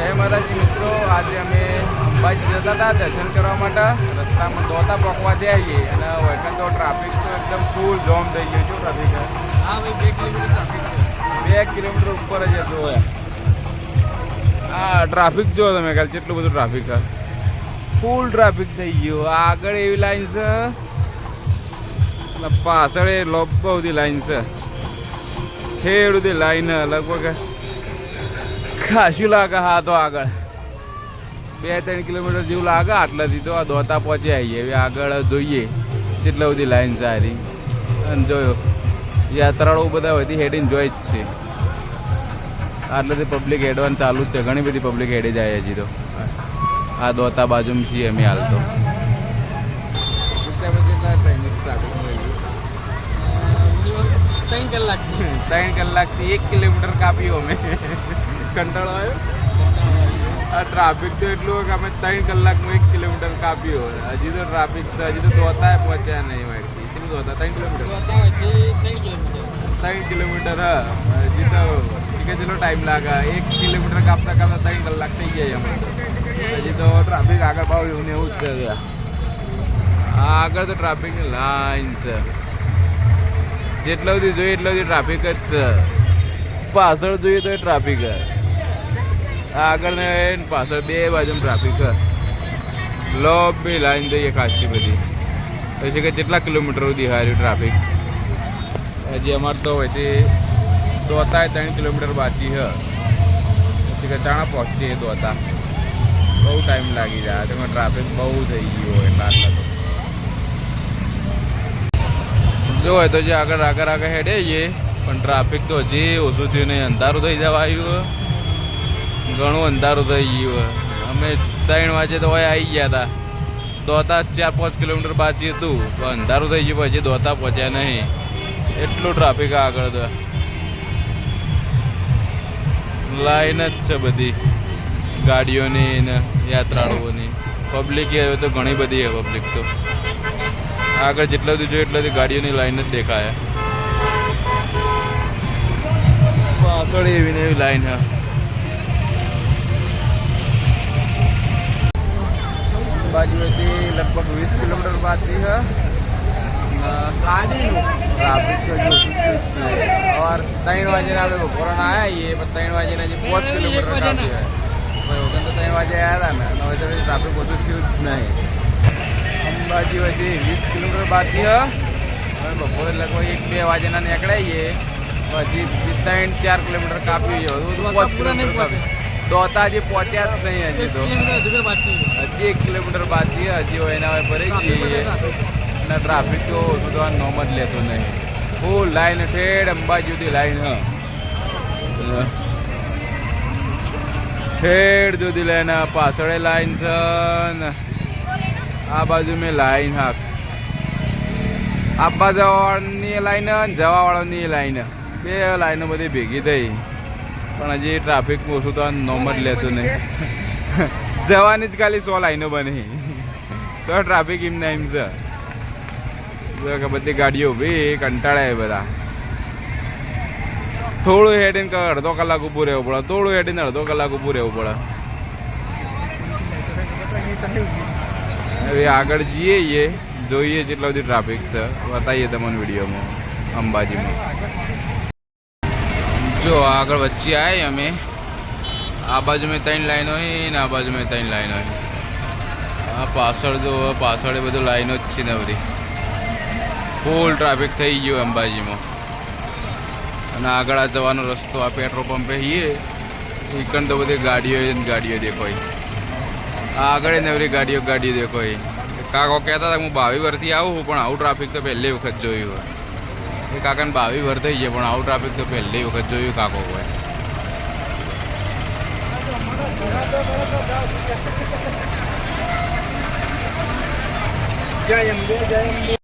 જય માતાજી મિત્રો. આજે અમે અંબાજી જતા હતા દર્શન કરવા માટે. રસ્તામાં દોતા પકવા આવીએ અને વૈકન તો ટ્રાફિક તો એકદમ ફૂલ જોમ થઈ ગયો છે ટ્રાફિક હા ભાઈ બે કિલોમીટર ટ્રાફિક બે કિલોમીટર ઉપર જ હતો હા ટ્રાફિક જો તમે કાલે કેટલું બધું ટ્રાફિક છે ફૂલ ટ્રાફિક થઈ ગયું. આગળ એવી લાઈન છે. અને પાછળ એ લોબ બધી લાઈન છે. ખેડ બધી લાઈન લગભગ. ખાસી લાગે હા તો આગળ. બે ત્રણ કિલોમીટર જેવું લાગે આટલાથી તો આ દોતા પહોંચી આવીએ હવે આગળ જોઈએ કેટલી બધી લાઈન સારી. અને જોયો યાત્રાળુ બધા બધી હેડીને જોઈ જ છે. આટલાથી પબ્લિક હેડવાનું ચાલુ જ છે. ઘણી બધી પબ્લિક હેડી જાય હજી તો. આ દોતા બાજુમાં છીએ અમે હાલ તો. ત્રણ કલાકથી એક કિલોમીટર કાપ્યું અમે. કંટાળો આવ્યો? આ ટ્રાફિક તો એટલું કે અમે ત્રણ કલાકમાં એક કિલોમીટર કાપ્યો હજી તો ટ્રાફિક છે હજી તો ધોતા પહોંચ્યા નહીં મારે કેટલું ધોતા? ત્રણ કિલોમીટર ત્રણ કિલોમીટર હજી તો કે જેટલો ટાઈમ લાગે. એક કિલોમીટર કાપતા કાપતા ત્રણ કલાક થઈ ગયા અમે હજી તો ટ્રાફિક આગળ ભાવ એવું ને એવું જ છે. આગળ તો ટ્રાફિકની લાઈન છે. જેટલા સુધી જોઈએ એટલા સુધી ટ્રાફિક જ છે. પાછળ જોઈએ તો ટ્રાફિક જ. આગળ ને પાછળ બે બાજુ ટ્રાફિક છે. લોબી લાઈન જઈએ ખાસી બધી. પછી કે કેટલા કિલોમીટર સુધી હાર્યું ટ્રાફિક હજી અમારે તો હોય તે દોતા ત્રણ કિલોમીટર બાકી છે. પછી કે ચાણા પહોંચીએ દોતા. બહુ ટાઈમ લાગી જાય. તેમાં ટ્રાફિક બહુ થઈ ગયું હોય એટલા તો. જો હોય તો જે આગળ આગળ આગળ હેડે જઈએ. પણ ટ્રાફિક તો હજી ઓછું થયું નહીં. અંધારું થઈ જવા આવ્યું ઘણું અંધારું થઈ ગયું અમે ત્રણ વાગે તો હોય આવી ગયા હતા દોતા ચાર પાંચ કિલોમીટર બાકી હતું. પણ અંધારું થઈ ગયું પછી દોતા પહોંચ્યા નહીં. એટલું ટ્રાફિક આગળ તો. લાઈન જ છે બધી. ગાડીઓની ને યાત્રાળુઓની. પબ્લિક હવે તો ઘણી બધી છે પબ્લિક તો. આગળ જેટલા સુધી જોઈએ એટલા સુધી ગાડીઓની લાઈન જ દેખાય. પાછળ એવી ને એવી લાઈન હા બાજુએથી લગભગ વીસ કિલોમીટર છે. ટ્રાફિક તો જો સવાર ત્રણ વાગે આપણે બપોરના આવ્યા છીએ પણ ત્રણ વાગે જે પાંચ કિલોમીટર કાપી વગર તો ત્રણ વાગે આવ્યા હતા ને હવે તો ટ્રાફિક બધું થયું જ નહીં. અંબાજી પછી વીસ કિલોમીટર છે. હવે બપોરે લગભગ એક બે વાગ્યાના નીકળાઈએ પછી ત્રણ ચાર કિલોમીટર કાપ્યું છે. બધું પાંચ કિલોમીટર કાપ્યું. દોતા હજી પહોંચ્યા જ નહીં હજી તો. હજી એક કિલોમીટર બાકી હજી હોય એના હવે ભરી જઈએ. અને ટ્રાફિક તો ઓછું તો નોમ જ લેતો નહીં. ફૂલ લાઈન ઠેડ અંબાજી સુધી લાઈન ઠેડ સુધી લાઈન. પાછળ લાઈન છે આ બાજુ મેં લાઈન હા આપવા જવાવાળાની લાઈન ને જવાવાળાની લાઈન. બે લાઈનો બધી ભેગી થઈ. પણ હજી ટ્રાફિક ઓછું તો નોમ જ લેતું નહીં. જવાની જ ખાલી સો લાઈનો બની. તો ટ્રાફિક એમ ના એમ છે. બધી ગાડીઓ ઊભી કંટાળે બધા. થોડું હેડીને અડધો કલાક ઊભું રહેવું પડે. થોડું હેડીને અડધો કલાક ઊભું રહેવું પડે. હવે આગળ જઈએ જોઈએ જેટલા બધી ટ્રાફિક છે. બતાવીએ તમને વિડીયોમાં, અંબાજીમાં. જો આગળ વચ્ચે આવ્યા અમે. આ બાજુ મેં ત્રણ લાઈનો હોય ને આ બાજુ મેં ત્રણ લાઈનો હોય આ પાછળ જો પાછળ એ બધું લાઈનો જ છે ને બધી. ફૂલ ટ્રાફિક થઈ ગયું અંબાજીમાં અને આગળ આ જવાનો રસ્તો, આ પેટ્રોલ પંપે હીએ એકણ તો બધી ગાડીઓ જ ગાડીઓ દેખાય. આગળ ને બધી ગાડીઓ ગાડીઓ દેખાય. કાકો કહેતા હતા હું બાવી પરથી આવું પણ આવું ટ્રાફિક તો પહેલી વખત જોયું હોય. એ કાકાને બાવી વર થઈ ગયા પણ આવું ટ્રાફિક તો પહેલી વખત જોયું કાકો હોય. જય અંબે જય અંબે.